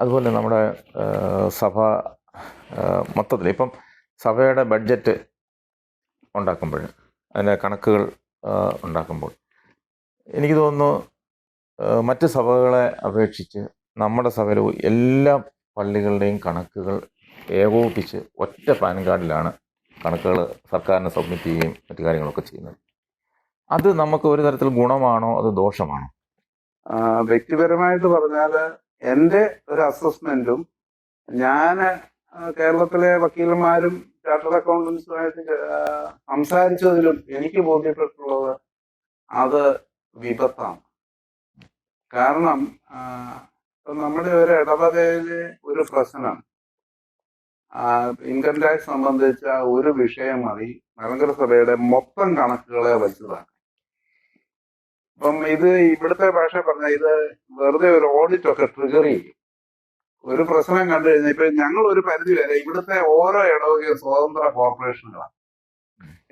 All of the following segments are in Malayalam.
അതുപോലെ നമ്മുടെ സഭ മൊത്തത്തിൽ ഇപ്പം സഭയുടെ ബഡ്ജറ്റ് ഉണ്ടാക്കുമ്പോൾ അതിന്റെ കണക്കുകൾ ഉണ്ടാക്കുമ്പോൾ എനിക്ക് തോന്നുന്നു മറ്റ് സഭകളെ അപേക്ഷിച്ച് നമ്മുടെ സഭയിൽ എല്ലാ പള്ളികളുടെയും കണക്കുകൾ ഏകോപിപ്പിച്ച് ഒറ്റ പാൻ കാർഡിലാണ് കണക്കുകൾ സർക്കാരിന് സബ്മിറ്റ് ചെയ്യുകയും മറ്റു കാര്യങ്ങളൊക്കെ ചെയ്യുന്നത്. അത് നമുക്ക് ഒരു തരത്തിൽ ഗുണമാണോ അത് ദോഷമാണോ? വ്യക്തിപരമായിട്ട് പറഞ്ഞാൽ എന്റെ ഒരു അസസ്മെന്റും ഞാൻ കേരളത്തിലെ വക്കീലന്മാരും ചാർട്ടേഡ് അക്കൗണ്ടൻസുമായിട്ട് സംസാരിച്ചതിലും എനിക്ക് ബോധ്യപ്പെട്ടിട്ടുള്ളത് അത് വിപത്താണ്. കാരണം നമ്മുടെ ഒരു ഇടവകയിലെ ഒരു പ്രശ്നം ഇൻകം ടാക്സ് സംബന്ധിച്ച ഒരു വിഷയം മതി. സഭയുടെ മൊത്തം കണക്കുകളെ വലുതാണ് അപ്പം ഇത് ഇവിടുത്തെ ഭാഷ പറഞ്ഞ ഇത് വെറുതെ ഒരു ഓഡിറ്റ് ഒക്കെ ട്രിഗർ ചെയ്യും. ഒരു പ്രശ്നം കണ്ടു കഴിഞ്ഞാൽ ഇപ്പൊ ഞങ്ങൾ ഒരു പരിധി വരെ ഇവിടുത്തെ ഓരോ ഇടവകയും സ്വതന്ത്ര കോർപ്പറേഷനുകളാണ്.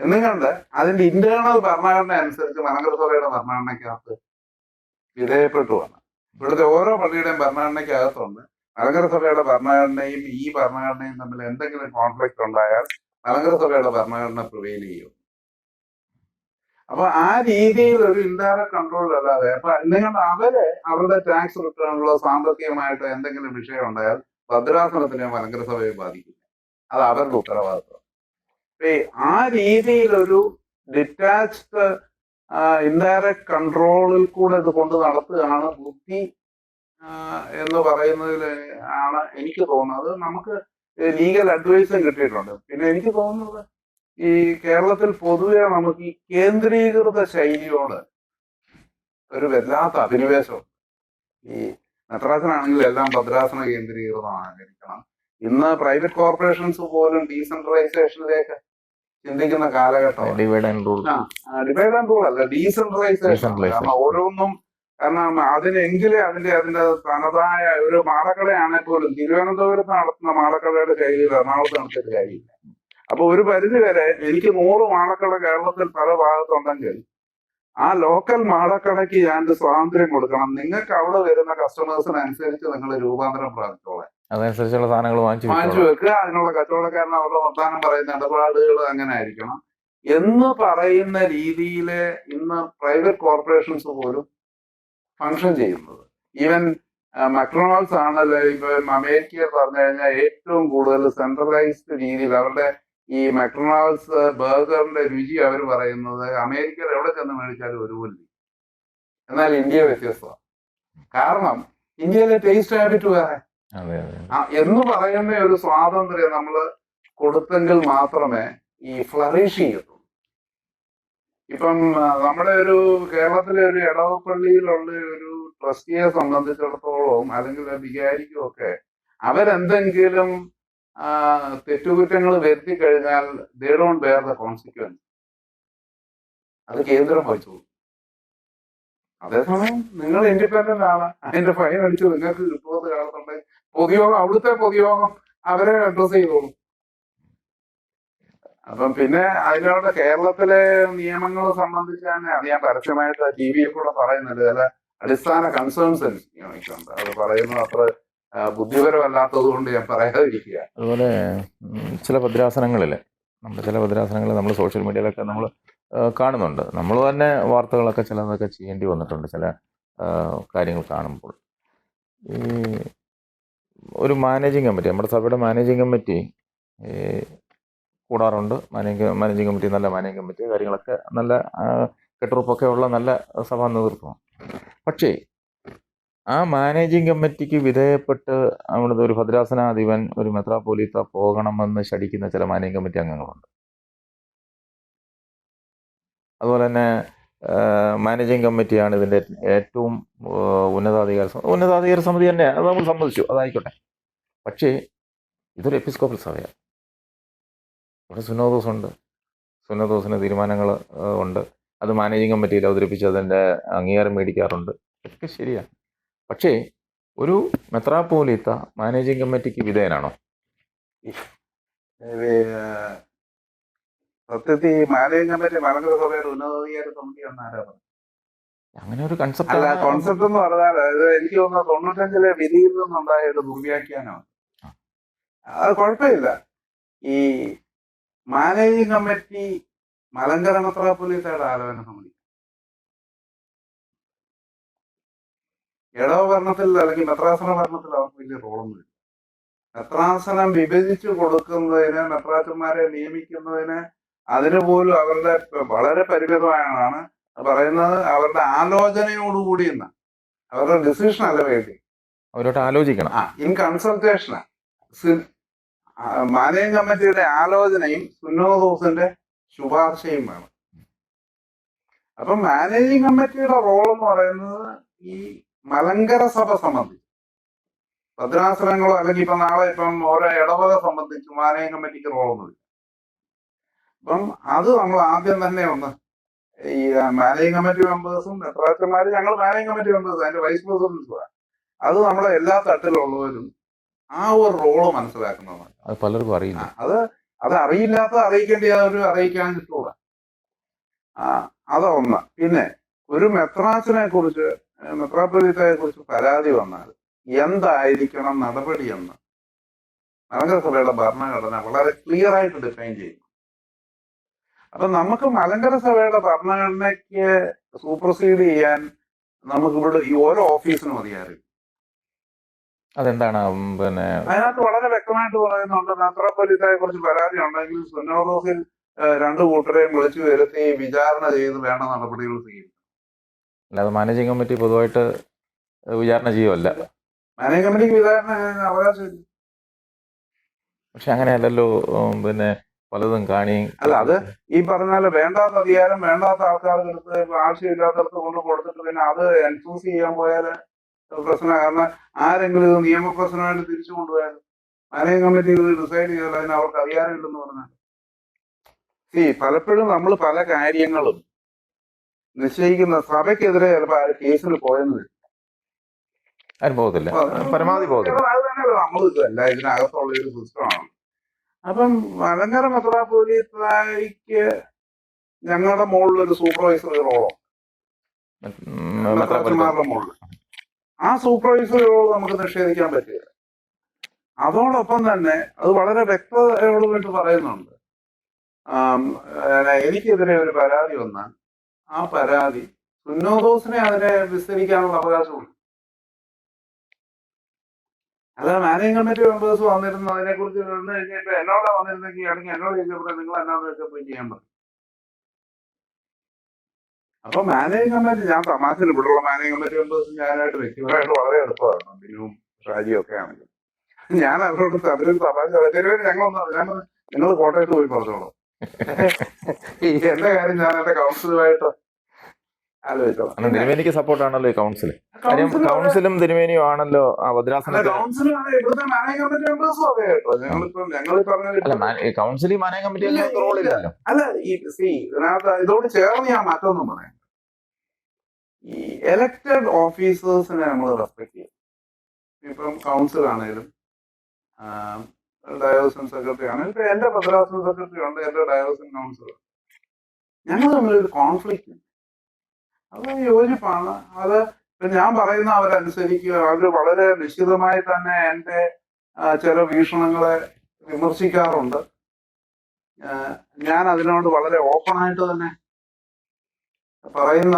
എന്നും കണ്ട് അതിന്റെ ഇന്റേണൽ ഭരണഘടന അനുസരിച്ച് മനഗ്രസഭയുടെ സഭയുടെ ഭരണഘടനയ്ക്കകത്ത് വിധേയപ്പെട്ടു വന്നു. ഇവിടുത്തെ ഓരോ പള്ളിയുടെയും ഭരണഘടനയ്ക്കകത്തുണ്ട് മലങ്കര സഭയുടെ ഭരണഘടനയും ഈ ഭരണഘടനയും തമ്മിൽ എന്തെങ്കിലും കോൺഫ്ലിക്ട് ഉണ്ടായാൽ മലങ്കരസഭയുടെ ഭരണഘടന പ്രിവെയിൽ ചെയ്യും. അപ്പൊ ആ രീതിയിൽ ഒരു ഇൻഡയറക്ട് കൺട്രോൾ അല്ലാതെ അപ്പൊ നിങ്ങൾ അവർ അവരുടെ ടാക്സ് റിട്ടേണിലോ സാമ്പത്തികമായിട്ട് എന്തെങ്കിലും വിഷയം ഉണ്ടായാൽ ഭദ്രാസനത്തിനെ മലങ്കരസഭയെ ബാധിക്കില്ല. അത് അവരുടെ ഉത്തരവാദിത്വം ആ രീതിയിലൊരു ഡിറ്റാച്ച്ഡ് ഇൻഡയറക്ട് കൺട്രോളിൽ കൂടെ ഇത് കൊണ്ട് നടത്തുകയാണ് ബുദ്ധി എന്ന് പറയുന്നതിൽ ആണ് എനിക്ക് തോന്നുന്നത്. നമുക്ക് ലീഗൽ അഡ്വൈസും കിട്ടിയിട്ടുണ്ട്. പിന്നെ എനിക്ക് തോന്നുന്നത് ഈ കേരളത്തിൽ പൊതുവെ നമുക്ക് ഈ കേന്ദ്രീകൃത ശൈലിയോട് ഒരു വല്ലാത്ത അഭിനിവേശം ഈ നട്രാസനാണെങ്കിൽ എല്ലാം ഭദ്രാസന കേന്ദ്രീകൃതമായിരിക്കണം ഇന്ന് പ്രൈവറ്റ് കോർപ്പറേഷൻസ് പോലും ഡീസെൻട്രലൈസേഷനിലേക്ക് ചിന്തിക്കുന്ന കാലഘട്ടം divide and rule divide and rule അല്ല ഡീസെൻട്രലൈസേഷൻ. കാരണം ഓരോന്നും കാരണം അതിനെങ്കിലേ അതിന്റെ അതിന്റെ തനതായ ഒരു മാടക്കടയാണെങ്കിൽ പോലും തിരുവനന്തപുരത്ത് നടത്തുന്ന മാടക്കടയുടെ ശൈലിയിൽ എറണാകുളത്ത് നടത്തിയിട്ട് കാര്യമില്ല. അപ്പൊ ഒരു പരിധി വരെ എനിക്ക് നൂറ് മാടക്കട കേരളത്തിൽ പല ഭാഗത്തുണ്ടെങ്കിൽ ആ ലോക്കൽ മാടക്കടയ്ക്ക് ഞാൻ സ്വാതന്ത്ര്യം കൊടുക്കണം. നിങ്ങൾക്ക് അവിടെ വരുന്ന കസ്റ്റമേഴ്സിനനുസരിച്ച് നിങ്ങൾ രൂപാന്തരം പ്രാപിച്ചോളാം. അതനുസരിച്ചുള്ള സാധനങ്ങൾ വാങ്ങിച്ചു വാങ്ങിച്ചു വെക്കുക. അതിനുള്ള കച്ചവടക്കാരൻ അവരുടെ വർത്താനം പറയുന്ന ഇടപാടുകൾ അങ്ങനെ ആയിരിക്കണം. എന്ന് പറയുന്ന രീതിയിൽ ഇന്ന് പ്രൈവറ്റ് കോർപ്പറേഷൻസ് പോലും ഫങ്ഷൻ ചെയ്യുന്നത്. ഈവൻ മക്ഡൊണാൾഡ്സ് ആണല്ലോ. ഇപ്പൊ അമേരിക്കയിൽ പറഞ്ഞു കഴിഞ്ഞാൽ ഏറ്റവും കൂടുതൽ സെൻട്രലൈസ്ഡ് രീതിയിൽ അവരുടെ ഈ മക്ഡൊണാൾഡ്സ് ബർഗറിന്റെ രുചി അവർ പറയുന്നത് അമേരിക്കയിൽ എവിടെ ചെന്ന് മേടിച്ചാലും ഒരുപോലെ എന്നാൽ ഇന്ത്യ വ്യത്യസ്തമാണ്. കാരണം ഇന്ത്യയിലെ ടേസ്റ്റ് ഹാബിറ്റ് വേറെ. എന്ന് പറയുന്ന ഒരു സ്വാതന്ത്ര്യം നമ്മൾ കൊടുത്തെങ്കിൽ മാത്രമേ ഈ ഫ്ലറിഷ് ചെയ്യത്തുള്ളൂ. ഇപ്പം നമ്മുടെ ഒരു കേരളത്തിലെ ഒരു ഇടവപ്പള്ളിയിലുള്ള ഒരു ട്രസ്റ്റിയെ സംബന്ധിച്ചിടത്തോളം അല്ലെങ്കിൽ വികാരിക്കും ഒക്കെ അവരെന്തെങ്കിലും തെറ്റുകുറ്റങ്ങൾ വരുത്തി കഴിഞ്ഞാൽ ദേ ബെയർ ദ കോൺസിക്വൻസ് അത് കേന്ദ്രം വഹിച്ചു അതേസമയം നിങ്ങൾ ഇൻഡിപെൻഡന്റ് ആണ്. അതിന്റെ ഫൈൻ അടിച്ച് നിങ്ങൾക്ക് കിട്ടുമെന്ന് കാണുന്നുണ്ട് പൊതുയോഗം അവിടുത്തെ പൊതുയോഗം അവരെ അഡ്രസ് ചെയ്തോളൂ. അപ്പം പിന്നെ അതിനോട് കേരളത്തിലെ നിയമങ്ങൾ സംബന്ധിച്ച് തന്നെ അത് ഞാൻ പരസ്യമായിട്ട് ടി വിയിൽ കൂടെ പറയുന്നുണ്ട് ചില അടിസ്ഥാന കൺസേൺസ് എനിക്ക് അത് പറയുന്നത് അത്ര ബുദ്ധിപരമല്ലാത്തത് കൊണ്ട് ഞാൻ പറയാതിരിക്കുക. അതുപോലെ ചില ഭദ്രാസനങ്ങളിൽ നമ്മൾ ചില ഭദ്രാസനങ്ങൾ നമ്മൾ സോഷ്യൽ മീഡിയയിലൊക്കെ നമ്മൾ കാണുന്നുണ്ട്. നമ്മൾ തന്നെ വാർത്തകളൊക്കെ ചിലതൊക്കെ ചെയ്യേണ്ടി വന്നിട്ടുണ്ട് ചില കാര്യങ്ങൾ കാണുമ്പോൾ. ഈ ഒരു മാനേജിങ് കമ്മിറ്റി നമ്മുടെ സഭയുടെ മാനേജിങ് കമ്മിറ്റി കൂടാറുണ്ട്. മാനേജിങ് മാനേജിങ് കമ്മിറ്റി നല്ല മാനേജിങ് കമ്മിറ്റി കാര്യങ്ങളൊക്കെ നല്ല കെട്ടുറപ്പൊക്കെ ഉള്ള നല്ല സഭാ നേതൃത്വമാണ് പക്ഷേ ആ മാനേജിംഗ് കമ്മിറ്റിക്ക് വിധേയപ്പെട്ട് അവിടുത്തെ ഒരു ഭദ്രാസനാധിപൻ ഒരു മെത്രാപോലീത്ത പോകണമെന്ന് ശടിക്കുന്ന ചില മാനേജിംഗ് കമ്മിറ്റി അംഗങ്ങളുണ്ട്. അതുപോലെ തന്നെ മാനേജിംഗ് കമ്മിറ്റിയാണ് ഇതിന്റെ ഏറ്റവും ഉന്നതാധികാര ഉന്നതാധികാര സമിതി തന്നെ അത് നമ്മൾ സമ്മതിച്ചു അതായിക്കോട്ടെ. പക്ഷേ ഇതൊരു എപ്പിസ്കോപ്പൽ സഭയാണ്. ഇവിടെ സുനോദോസ് ഉണ്ട്. സുനോദോസിന് തീരുമാനങ്ങൾ ഉണ്ട്. അത് മാനേജിംഗ് കമ്മിറ്റിയിൽ അവതരിപ്പിച്ച് അതിന്റെ അംഗീകാരം മേടിക്കാറുണ്ട്. ഇതൊക്കെ ശരിയാണ്. പക്ഷേ ഒരു മെത്രാപ്പോലീത്ത മാനേജിംഗ് കമ്മിറ്റിക്ക് വിധേയനാണോ? സത്യത്തിൽ മാനേജിംഗ് കമ്മിറ്റി മലങ്കര സഭയുടെ ഉന്നതാധികാര സമിതി എന്ന് ആരാ പറഞ്ഞത്? അങ്ങനെ ഒരു കൺസെപ്റ്റ് അല്ല കോൺസെപ്റ്റ് എന്ന് പറഞ്ഞാൽ എനിക്ക് തോന്നുന്നു തൊണ്ണൂറ്റഞ്ചിലെ വിധിയിൽ നിന്നുണ്ടായ ഒരു ദുർവ്യാഖ്യാനമാണ് അത് കുഴപ്പമില്ല. ഈ മാനേജിംഗ് കമ്മിറ്റി മലങ്കര മെത്രാപ്പൊലീത്തയുടെ ആലോചന സമിതി. ഇടവ ഭരണത്തിൽ അല്ലെങ്കിൽ മെത്രാസന ഭരണത്തിൽ അവർക്ക് വലിയ റോളൊന്നുമില്ല. മെത്രാസനം വിഭജിച്ചു കൊടുക്കുന്നതിന് മെത്രാച്ചന്മാരെ നിയമിക്കുന്നതിന് അതിന് പോലും അവരുടെ വളരെ പരിമിതമായാണ് പറയുന്നത്. അവരുടെ ആലോചനയോടുകൂടി എന്ന. അവരുടെ ഡിസിഷൻ അല്ല വേണ്ടി. അവരോട്ട് ആലോചിക്കണം. ആ ഇൻ കൺസൾട്ടേഷൻ മാനേജിംഗ് കമ്മിറ്റിയുടെ ആലോചനയും സുന്നോദോസിന്റെ ശുപാർശയും വേണം. അപ്പൊ മാനേജിങ് കമ്മിറ്റിയുടെ റോൾ എന്ന് പറയുന്നത് ഈ മലങ്കര സഭ സംബന്ധിച്ച് ഭദ്രാസനങ്ങളോ അല്ലെങ്കിൽ ഇപ്പൊ നാളെ ഇപ്പം ഓരോ ഇടവക സംബന്ധിച്ച് മാനേജിംഗ് കമ്മിറ്റിക്ക് റോളൊന്നുമില്ല. അപ്പം അത് നമ്മൾ ആദ്യം തന്നെ ഒന്ന് ഈ മാനേജിംഗ് കമ്മിറ്റി മെമ്പേഴ്സും മെത്രാച്ചന്മാരും ഞങ്ങൾ മാനേജിംഗ് കമ്മിറ്റി മെമ്പേഴ്സ് അതിന്റെ വൈസ് പ്രസിഡന്റ് അത് നമ്മളെ എല്ലാ തട്ടിലുള്ളവരും ആ ഒരു റോൾ മനസ്സിലാക്കുന്നതാണ്. അത് പലർക്കും അറിയില്ല. അത് അത് അറിയില്ലാത്ത അറിയിക്കേണ്ട ഒരു അറിയിക്കാൻ കിട്ടൂല ആ അതൊന്ന് പിന്നെ ഒരു മെത്രാസിനെ കുറിച്ച് മെത്രാപ്പൊലീത്തയെ കുറിച്ച് പരാതി വന്നാൽ എന്തായിരിക്കണം നടപടിയെന്ന് മലങ്കരസഭയുടെ മലങ്കര സഭയുടെ ഭരണഘടന വളരെ ക്ലിയർ ആയിട്ട് ഡിഫൈൻ ചെയ്യുന്നു അപ്പൊ നമുക്ക് മലങ്കര സഭയുടെ ഭരണഘടനയ്ക്ക് സൂപ്പർസീഡ് ചെയ്യാൻ നമുക്ക് ഇവിടെ ഈ ഓരോ ഓഫീസിനും അധികാരം അതെന്താണ്? പിന്നെ അതിനകത്ത് വളരെ വ്യക്തമായിട്ട് പറയുന്നുണ്ട് മെത്രാപ്പൊലീത്തയെ കുറിച്ച് പരാതി ഉണ്ടെങ്കിൽ സുന്നോദോസിൽ രണ്ടു കൂട്ടരെയും വിളിച്ചു വരുത്തി വിചാരണ ചെയ്ത് വേണ്ട നടപടികൾ സ്വീകരിക്കും അല്ലാതെ മാനേജിംഗ് കമ്മിറ്റി പൊതുവായിട്ട് വിചാരണ ചെയ്യുമല്ല മാനേജ് കമ്മിറ്റിക്ക് വിചാരണ അവകാശമില്ല. പക്ഷെ അങ്ങനെയല്ലല്ലോ പിന്നെ പലതും കാണി അല്ല, അത് ഈ പറഞ്ഞാൽ വേണ്ടാത്ത അധികാരം വേണ്ടാത്ത ആൾക്കാർക്ക് എടുത്ത് ആവശ്യമില്ലാത്തടത്ത് കൊണ്ട് കൊടുത്തിട്ട് പിന്നെ അത് എൻഫോഴ്സ് ചെയ്യാൻ പോയാൽ പ്രശ്നം കാരണം ആരെങ്കിലും ഇത് നിയമപ്രശ്നമായിട്ട് തിരിച്ചു കൊണ്ടുപോയാൽ മാനേജിംഗ് കമ്മിറ്റി ഇത് ഡിസൈഡ് ചെയ്താൽ അതിന് അവർക്ക് അധികാരം ഇല്ലെന്ന് പറഞ്ഞാൽ ഈ പലപ്പോഴും നമ്മൾ പല കാര്യങ്ങളും നിശ്ചയിക്കുന്ന സഭയ്ക്കെതിരെ ചിലപ്പോൾ ആ കേസിൽ പോയെന്ന് വരും. അത് പരമാവധി പോകത്തില്ല അത് തന്നെ നമ്മൾ ഇതല്ല ഇതിനകത്തുള്ള ഒരു സിസ്റ്റമാണ്. അപ്പം മലങ്കര മെത്രാപോലീത്തായിക്ക് ഞങ്ങളുടെ മുകളിൽ ഒരു സൂപ്പർവൈസറി റോളോ ഉം, മുകളിൽ ആ സൂപ്പർവൈസറി റോൾ നമുക്ക് നിഷേധിക്കാൻ പറ്റില്ല. അതോടൊപ്പം തന്നെ അത് വളരെ വ്യക്തതയോടുമായിട്ട് പറയുന്നുണ്ട്. എനിക്കെതിരെ ഒരു പരാതി വന്നാൽ ആ പരാതി. സുന്നോദോസിനെ അതിനെ വിസ്തരിക്കാനുള്ള അവകാശമുണ്ട്. അല്ല മാനേജിംഗ് കമ്മിറ്റി മെമ്പേഴ്സ് വന്നിരുന്നു. അതിനെ കുറിച്ച് വന്നു കഴിഞ്ഞിട്ട് എന്നോട് വന്നിരുന്നെങ്കിൽ അല്ലെങ്കിൽ എന്നോട് ചോദിച്ചപ്പോൾ നിങ്ങൾ എന്നോട് പോയി ചെയ്യാൻ പറഞ്ഞു. അപ്പൊ മാനേജിംഗ് കമ്മിറ്റി ഞാൻ തമാശയിൽ ഇവിടെയുള്ള മാനേജിംഗ് കമ്മിറ്റി മെമ്പേഴ്സ് ഞാനായിട്ട് വ്യക്തിപരമായിട്ട് വളരെ എളുപ്പമായിരുന്നു ബിനുവും ഷാജിയും ഒക്കെ ആണെങ്കിൽ. ഞാൻ അവരോട് അവരൊരു തമാശ. ചെറിയ ഞങ്ങളൊന്നും ഞാൻ നിങ്ങൾ കോട്ടയത്ത് പോയി പറഞ്ഞോളൂ. എന്റെ കാര്യം ഞാൻ എന്റെ കൗൺസിലുമായിട്ട് ആലോചിച്ചോളാം കാരണം തിരുമേനിക്ക് സപ്പോർട്ടാണല്ലോ ഈ കൗൺസിൽ കാര്യം കൗൺസിലും തിരുമേനിയും ആണല്ലോ ആ മാനേജിംഗ് കമ്മിറ്റി റോളില്ലല്ലോ അല്ല ഈ അല്ല സി ഇതിനകത്ത് ഇതോട് ചേർന്ന് ഞാൻ മറ്റൊന്നും പറയാം ഈ എലക്റ്റഡ് ഓഫീസേഴ്സിനെ നമ്മൾ റെസ്പെക്ട് ചെയ്യും ഇപ്പം കൗൺസിൽ ആണെങ്കിലും ഡയോസിൻ സെക്രട്ടറി ആണെങ്കിലും ഇപ്പൊ എന്റെ ഭദ്രാസന സെക്രട്ടറി ഉണ്ട് എന്റെ ഡയോസിൻ കൗൺസിലർ. ഞങ്ങൾ തമ്മിലൊരു കോൺഫ്ലിക്റ്റ് അത് യോജിപ്പാണ് അത് ഞാൻ പറയുന്ന അവരനുസരിക്കുക അവർ വളരെ നിശ്ചിതമായി തന്നെ എന്റെ ചില വീക്ഷണങ്ങളെ വിമർശിക്കാറുണ്ട്. ഞാൻ അതിനോട് വളരെ ഓപ്പണായിട്ട് തന്നെ പറയുന്ന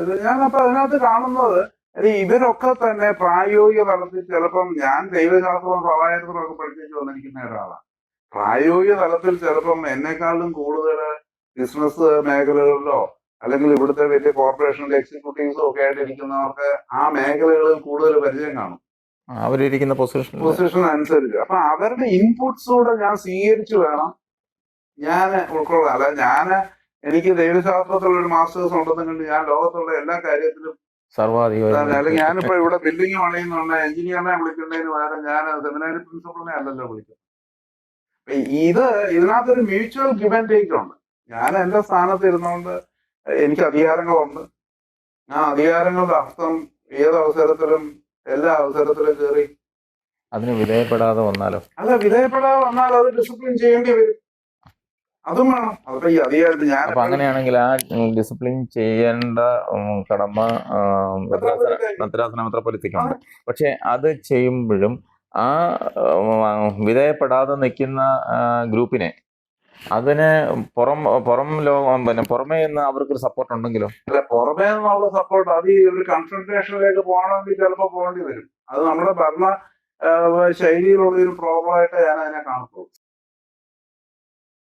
ഇത് ഞാൻ അപ്പൊ അതിനകത്ത് കാണുന്നത് അത് ഇവരൊക്കെ തന്നെ പ്രായോഗിക തലത്തിൽ ചിലപ്പം ഞാൻ ദൈവശാസ്ത്രവും സ്വാഭാവികത്തിലും ഒക്കെ പഠിപ്പിച്ചു വന്നിരിക്കുന്ന ഒരാളാണ് പ്രായോഗിക തലത്തിൽ ചിലപ്പം എന്നെക്കാളും കൂടുതൽ ബിസിനസ് മേഖലകളിലോ അല്ലെങ്കിൽ ഇവിടുത്തെ വലിയ കോർപ്പറേഷനിലെ എക്സിക്യൂട്ടീവ്സും ഒക്കെ ആയിട്ട് ഇരിക്കുന്നവർക്ക് ആ മേഖലകളിൽ കൂടുതൽ പരിചയം കാണും. അവരിരിക്കുന്ന പൊസിഷൻ പൊസിഷൻ അനുസരിച്ച്. അപ്പൊ അവരുടെ ഇൻപുട്സ് കൂടെ ഞാൻ സ്വീകരിച്ചു വേണം. ഞാൻ ഉൾക്കൊള്ളാം. അല്ല ഞാൻ എനിക്ക് ദൈവശാസ്ത്രത്തിലുള്ള ഒരു മാസ്റ്റേഴ്സ് ഉണ്ടെന്ന് കണ്ട് ഞാൻ ലോകത്തുള്ള എല്ലാ കാര്യത്തിലും സർവാധികാരി ഞാനിപ്പോ ഇവിടെ ബിൽഡിംഗ് പണിയുന്നുണ്ട് എഞ്ചിനീയറിനെ വിളിക്കേണ്ടതിന് പകരം ഞാൻ സെമിനാരി പ്രിൻസിപ്പളിനെ അല്ലല്ലോ വിളിക്കുന്നത്. ഇത് ഇതിനകത്തൊരു മ്യൂച്വൽ ഗിവ് ആൻഡ് ടേക്ക് ഉണ്ട്. ഞാൻ എന്റെ സ്ഥാനത്ത് ഇരുന്നുകൊണ്ട് എനിക്ക് അധികാരങ്ങളുണ്ട്. ആ അധികാരങ്ങളുടെ അർത്ഥം ഏത് അവസരത്തിലും എല്ലാ അവസരത്തിലും കയറി അതിന് വിധേയപ്പെടാതെ വന്നാലോ? അല്ല വിധേയപ്പെടാതെ വന്നാൽ അത് ഡിസിപ്ലിൻ ചെയ്യേണ്ടി വരും. അതും വേണം. അതിപ്പോ ഈ ഞാൻ അപ്പൊ അങ്ങനെയാണെങ്കിൽ ആ ഡിസിപ്ലിൻ ചെയ്യേണ്ട കടമ ഭദ്രാസന ഭദ്രാസന പക്ഷെ അത് ചെയ്യുമ്പോഴും ആ വിധേയപ്പെടാതെ നിൽക്കുന്ന ഗ്രൂപ്പിനെ അതിന് പുറം പുറം ലോകം പിന്നെ പുറമേ നിന്ന് അവർക്കൊരു സപ്പോർട്ട് ഉണ്ടെങ്കിലോ? അല്ല പുറമേ നിന്നുള്ള സപ്പോർട്ട് അത് ഈ ഒരു കൺസൾട്ടേഷനിലേക്ക് പോകണമെങ്കിൽ ചിലപ്പോൾ പോകേണ്ടി വരും. അത് നമ്മുടെ ഭരണ ശൈലിയിലുള്ള ഒരു പ്രോബ്ലം ആയിട്ട് ഞാൻ അതിനെ കാണത്തുള്ളൂ.